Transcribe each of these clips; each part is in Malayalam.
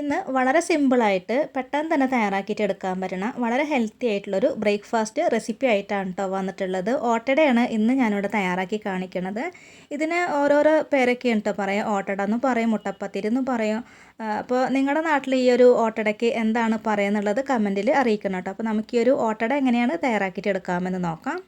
ഇന്ന് വളരെ സിമ്പിളായിട്ട് പെട്ടെന്ന് തന്നെ തയ്യാറാക്കിയിട്ട് എടുക്കാൻ പറ്റണ വളരെ ഹെൽത്തി ആയിട്ടുള്ളൊരു ബ്രേക്ക്ഫാസ്റ്റ് റെസിപ്പി ആയിട്ടാണ് കേട്ടോ വന്നിട്ടുള്ളത്. ഓട്ടടയാണ് ഇന്ന് ഞാനിവിടെ തയ്യാറാക്കി കാണിക്കുന്നത് ഇതിന് ഓരോരോ പേരൊക്കെ ഉണ്ട് പറയാം. ഓട്ടട എന്ന് പറയും മുട്ടപ്പത്തിരി എന്ന് പറയും. അപ്പോൾ നിങ്ങളുടെ നാട്ടിൽ ഈ ഒരു ഓട്ടടയ്ക്ക് എന്താണ് പറയുന്നുള്ളത് കമന്റിൽ അറിയിക്കണം കേട്ടോ അപ്പോൾ നമുക്ക് ഈ ഒരു ഓട്ടട എങ്ങനെയാണ് തയ്യാറാക്കിയിട്ട് എടുക്കാമെന്ന് നോക്കാം.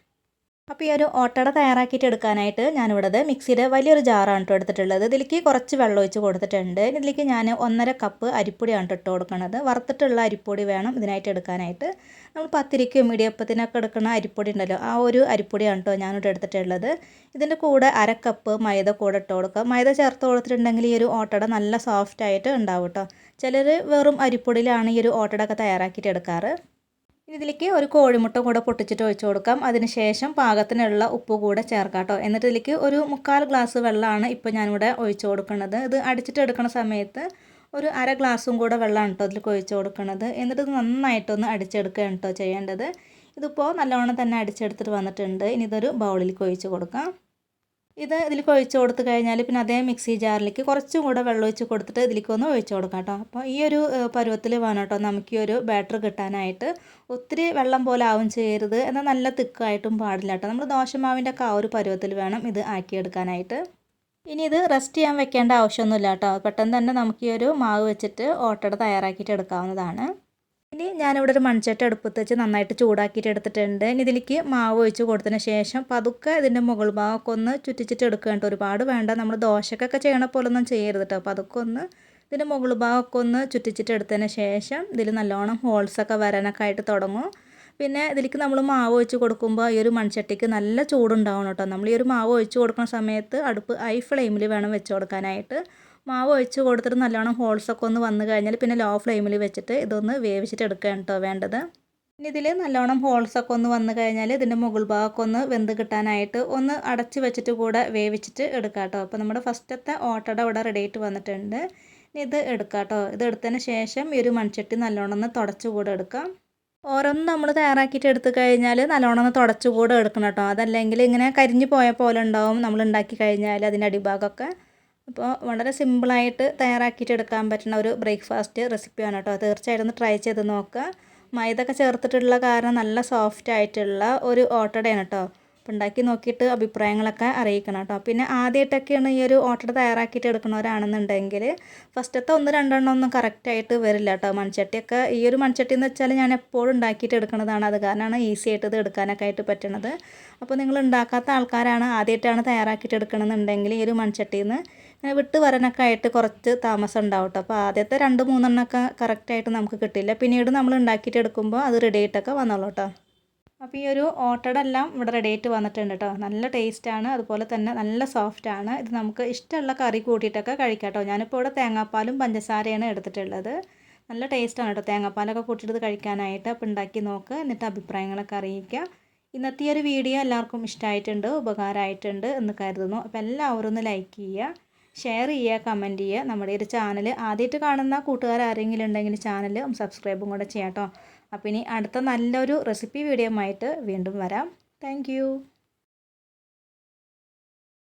അപ്പോൾ ഈ ഒരു ഓട്ടട തയ്യാറാക്കിയിട്ട് എടുക്കാനായിട്ട് ഞാനിവിടെ മിക്സിയുടെ വലിയൊരു ജാറാണ് കേട്ടോ എടുത്തിട്ടുള്ളത്. ഇതിലേക്ക് കുറച്ച് വെള്ളം ഒഴിച്ച് കൊടുത്തിട്ടുണ്ട്. ഇതിലേക്ക് ഞാൻ ഒന്നര കപ്പ് അരിപ്പൊടിയാണ് ഇട്ട് കൊടുക്കുന്നത് വറുത്തിട്ടുള്ള അരിപ്പൊടി വേണം ഇതിനായിട്ട് എടുക്കാനായിട്ട്. നമ്മൾ പത്തിരിക്കും ഇടിയപ്പത്തിനൊക്കെ എടുക്കുന്ന അരിപ്പൊടി ഉണ്ടല്ലോ ആ ഒരു അരിപ്പൊടിയാണ് കേട്ടോ ഞാനിവിടെ എടുത്തിട്ടുള്ളത്. ഇതിന്റെ കൂടെ അര കപ്പ് മൈദ കൂടെ ഇട്ട് കൊടുക്കുക. മൈദ ചേർത്ത് കൊടുത്തിട്ടുണ്ടെങ്കിൽ ഈ ഒരു ഓട്ടട നല്ല സോഫ്റ്റ് ആയിട്ട് ഉണ്ടാവും കേട്ടോ ചിലർ വെറും അരിപ്പൊടിയിലാണ് ഈ ഒരു ഓട്ടട ഒക്കെ തയ്യാറാക്കിയിട്ട് എടുക്കാറ്. ഇതിലേക്ക് ഒരു കോഴിമുട്ട കൂടെ പൊട്ടിച്ചിട്ട് ഒഴിച്ചു കൊടുക്കാം. അതിനുശേഷം പാകത്തിനുള്ള ഉപ്പ് കൂടെ ചേർക്കാം കേട്ടോ എന്നിട്ട് ഇതിലേക്ക് ഒരു മുക്കാൽ ഗ്ലാസ് വെള്ളമാണ് ഇപ്പോൾ ഞാനിവിടെ ഒഴിച്ചു കൊടുക്കുന്നത്. ഇത് അടിച്ചിട്ട് എടുക്കുന്ന സമയത്ത് ഒരു അര ഗ്ലാസും കൂടെ വെള്ളമാണ് കേട്ടോ ഇതിലേക്ക് ഒഴിച്ചു കൊടുക്കുന്നത്. എന്നിട്ട് ഇത് നന്നായിട്ടൊന്ന് അടിച്ചെടുക്കുകയാണ് കേട്ടോ ചെയ്യേണ്ടത്. ഇതിപ്പോൾ നല്ലവണ്ണം തന്നെ അടിച്ചെടുത്തിട്ട് വന്നിട്ടുണ്ട്. ഇനി ഇതൊരു ബൗളിലേക്ക് ഒഴിച്ചു കൊടുക്കാം. ഇത് ഇതിലേക്ക് ഒഴിച്ച് കൊടുത്തു കഴിഞ്ഞാൽ പിന്നെ അതേ മിക്സി ജാറിലേക്ക് കുറച്ചും കൂടെ വെള്ളം ഒഴിച്ച് കൊടുത്തിട്ട് ഇതിലേക്ക് ഒന്ന് ഒഴിച്ച് കൊടുക്കാം കേട്ടോ. അപ്പോൾ ഈ ഒരു പരുവത്തിൽ വേണം കേട്ടോ നമുക്ക് ഈ ഒരു ബാറ്റർ കിട്ടാനായിട്ട്. ഒത്തിരി വെള്ളം പോലെ ആവും ചെയ്യരുത് എന്നാൽ നല്ല തിക്കായിട്ടും പാടില്ല കേട്ടോ. നമ്മൾ ദോശമാവിന്റെ ഒക്കെ ആ ഒരു പരുവത്തിൽ വേണം ഇത് ആക്കിയെടുക്കാനായിട്ട്. ഇനി ഇത് റെസ്റ്റ് ചെയ്യാൻ വെക്കേണ്ട ആവശ്യമൊന്നുമില്ല കേട്ടോ. പെട്ടെന്ന് തന്നെ നമുക്ക് ഈ ഒരു മാവ് വെച്ചിട്ട് ഓട്ടട തയ്യാറാക്കിയിട്ട് എടുക്കാവുന്നതാണ്. ഇനി ഞാനിവിടെ ഒരു മൺചട്ട അടുപ്പത്ത് വെച്ച് നന്നായിട്ട് ചൂടാക്കിയിട്ട് എടുത്തിട്ടുണ്ട്. ഇനി ഇതിലേക്ക് മാവ് ഒഴിച്ച് കൊടുത്തതിന് ശേഷം പതുക്കെ ഇതിന്റെ മുകൾ ഭാഗമൊക്കെ ഒന്ന് ചുറ്റിച്ചിട്ട് എടുക്കേണ്ട. ഒരുപാട് വേണ്ട. നമ്മൾ ദോശക്കൊക്കെ ചെയ്യണ പോലെ ഒന്നും ചെയ്യരുത് കേട്ടോ അപ്പോൾ അതൊക്കെ ഒന്ന് ഇതിന്റെ മുകൾ ഭാഗമൊക്കെ ഒന്ന് ചുറ്റിച്ചിട്ട് എടുത്തതിന് ശേഷം ഇതിൽ നല്ലോണം ഹോൾസൊക്കെ വരാനൊക്കെ ആയിട്ട് തുടങ്ങും. പിന്നെ ഇതിലേക്ക് നമ്മൾ മാവ് ഒഴിച്ച് കൊടുക്കുമ്പോൾ ഈ ഒരു മൺചട്ടിക്ക് നല്ല ചൂടുണ്ടാവണം കേട്ടോ. നമ്മൾ ഈ ഒരു മാവ് ഒഴിച്ച് കൊടുക്കുന്ന സമയത്ത് അടുപ്പ് ഹൈ ഫ്ലെയിമിൽ വേണം വെച്ച് കൊടുക്കാനായിട്ട്. മാവ് ഒഴിച്ച് കൊടുത്തിട്ട് നല്ലോണം ഹോൾസൊക്കെ ഒന്ന് വന്നു കഴിഞ്ഞാൽ പിന്നെ ലോ ഫ്ലെയിമിൽ വെച്ചിട്ട് ഇതൊന്ന് വേവിച്ചിട്ട് എടുക്കുകയാണ് കേട്ടോ വേണ്ടത്. ഇനി ഇതിൽ നല്ലോണം ഹോൾസൊക്കെ ഒന്ന് വന്നു കഴിഞ്ഞാൽ ഇതിന്റെ മുകൾ ഭാഗമൊക്കെ ഒന്ന് വെന്ത് കിട്ടാനായിട്ട് ഒന്ന് അടച്ച് വെച്ചിട്ട് കൂടെ വേവിച്ചിട്ട് എടുക്കാം കേട്ടോ. അപ്പോൾ നമ്മുടെ ഫസ്റ്റത്തെ ഓട്ടട ഇവിടെ റെഡി ആയിട്ട് വന്നിട്ടുണ്ട്. ഇനി ഇത് എടുക്കാം കേട്ടോ. ഇത് എടുത്തതിന് ശേഷം ഈ ഒരു മൺചട്ടി നല്ലോണം ഒന്ന് തുടച്ച് കൂടെ എടുക്കാം. ഓരോന്നും നമ്മൾ തയ്യാറാക്കിയിട്ട് എടുത്തു കഴിഞ്ഞാൽ നല്ലോണം ഒന്ന് തുടച്ചു കൂടെ എടുക്കണം കേട്ടോ. അതല്ലെങ്കിൽ ഇങ്ങനെ കരിഞ്ഞു പോയ പോലെ ഉണ്ടാവും നമ്മൾ ഉണ്ടാക്കി കഴിഞ്ഞാൽ അതിന്റെ അടിഭാഗമൊക്കെ. അപ്പോൾ വളരെ സിമ്പിളായിട്ട് തയ്യാറാക്കിയിട്ട് എടുക്കാൻ പറ്റുന്ന ഒരു ബ്രേക്ക്ഫാസ്റ്റ് റെസിപ്പിയാണ് കേട്ടോ. തീർച്ചയായിട്ടും ഒന്ന് ട്രൈ ചെയ്ത് നോക്കുക. മൈദ ഒക്കെ ചേർത്തിട്ടുള്ള കാരണം നല്ല സോഫ്റ്റ് ആയിട്ടുള്ള ഒരു ഓട്ടടയാണ് കേട്ടോ. അപ്പോൾ ഉണ്ടാക്കി നോക്കിയിട്ട് അഭിപ്രായങ്ങളൊക്കെ അറിയിക്കണം കേട്ടോ. പിന്നെ ആദ്യമായിട്ടൊക്കെയാണ് ഈ ഒരു ഓട്ടട തയ്യാറാക്കിയിട്ട് എടുക്കുന്നവരാണെന്നുണ്ടെങ്കിൽ ഫസ്റ്റത്തെ ഒന്ന് രണ്ടെണ്ണം ഒന്നും കറക്റ്റായിട്ട് വരില്ല കേട്ടോ. മൺചട്ടിയൊക്കെ ഈ ഒരു മൺചട്ടി എന്ന് വെച്ചാൽ ഞാൻ എപ്പോഴും ഉണ്ടാക്കിയിട്ട് എടുക്കുന്നതാണ്. അത് കാരണമാണ് ഈസി ആയിട്ട് ഇത് എടുക്കാനൊക്കെ ആയിട്ട് പറ്റണത്. അപ്പോൾ നിങ്ങൾ ഉണ്ടാക്കാത്ത ആൾക്കാരാണ് ആദ്യമായിട്ടാണ് തയ്യാറാക്കിയിട്ട് എടുക്കണമെന്നുണ്ടെങ്കിൽ ഈ ഒരു മൺചട്ടിയിൽ നിന്ന് ഇങ്ങനെ വിട്ട് വരാനൊക്കെ ആയിട്ട് കുറച്ച് താമസം ഉണ്ടാവും കേട്ടോ. അപ്പോൾ ആദ്യത്തെ രണ്ട് മൂന്നെണ്ണമൊക്കെ കറക്റ്റായിട്ട് നമുക്ക് കിട്ടില്ല. പിന്നീട് നമ്മൾ ഉണ്ടാക്കിയിട്ട് എടുക്കുമ്പോൾ അത് റെഡി ആയിട്ടൊക്കെ വന്നോളൂ കേട്ടോ. അപ്പോൾ ഈ ഒരു ഓട്ടട എല്ലാം ഇവിടെ റെഡി ആയിട്ട് വന്നിട്ടുണ്ട് കേട്ടോ നല്ല ടേസ്റ്റാണ് അതുപോലെ തന്നെ നല്ല സോഫ്റ്റാണ് ഇത് നമുക്ക് ഇഷ്ടമുള്ള കറി കൂട്ടിയിട്ടൊക്കെ കഴിക്കാം കേട്ടോ ഞാനിപ്പോൾ ഇവിടെ തേങ്ങാപ്പാലും പഞ്ചസാരയാണ് എടുത്തിട്ടുള്ളത്. നല്ല ടേസ്റ്റാണ് കേട്ടോ തേങ്ങാപ്പാലൊക്കെ കൂട്ടിയിട്ട് കഴിക്കാനായിട്ട്. അപ്പോൾ ഉണ്ടാക്കി നോക്ക്. എന്നിട്ട് അഭിപ്രായങ്ങളൊക്കെ അറിയിക്കുക ഇന്നത്തെ ഈ ഒരു വീഡിയോ എല്ലാവർക്കും ഇഷ്ടമായിട്ടുണ്ട് ഉപകാരമായിട്ടുണ്ട് എന്ന് കരുതുന്നു. അപ്പോൾ എല്ലാവരും ഒന്ന് ലൈക്ക് ചെയ്യുക ഷെയർ ചെയ്യുക കമന്റ് ചെയ്യുക. നമ്മുടെ ഒരു ചാനൽ ആദ്യമായിട്ട് കാണുന്ന കൂട്ടുകാർ ആരെങ്കിലും ഉണ്ടെങ്കിൽ ചാനൽ സബ്സ്ക്രൈബും കൂടെ ചെയ്യാം കേട്ടോ അപ്പോൾ ഇനി അടുത്ത നല്ലൊരു റെസിപ്പി വീഡിയോ ആയിട്ട് വീണ്ടും വരാം. താങ്ക്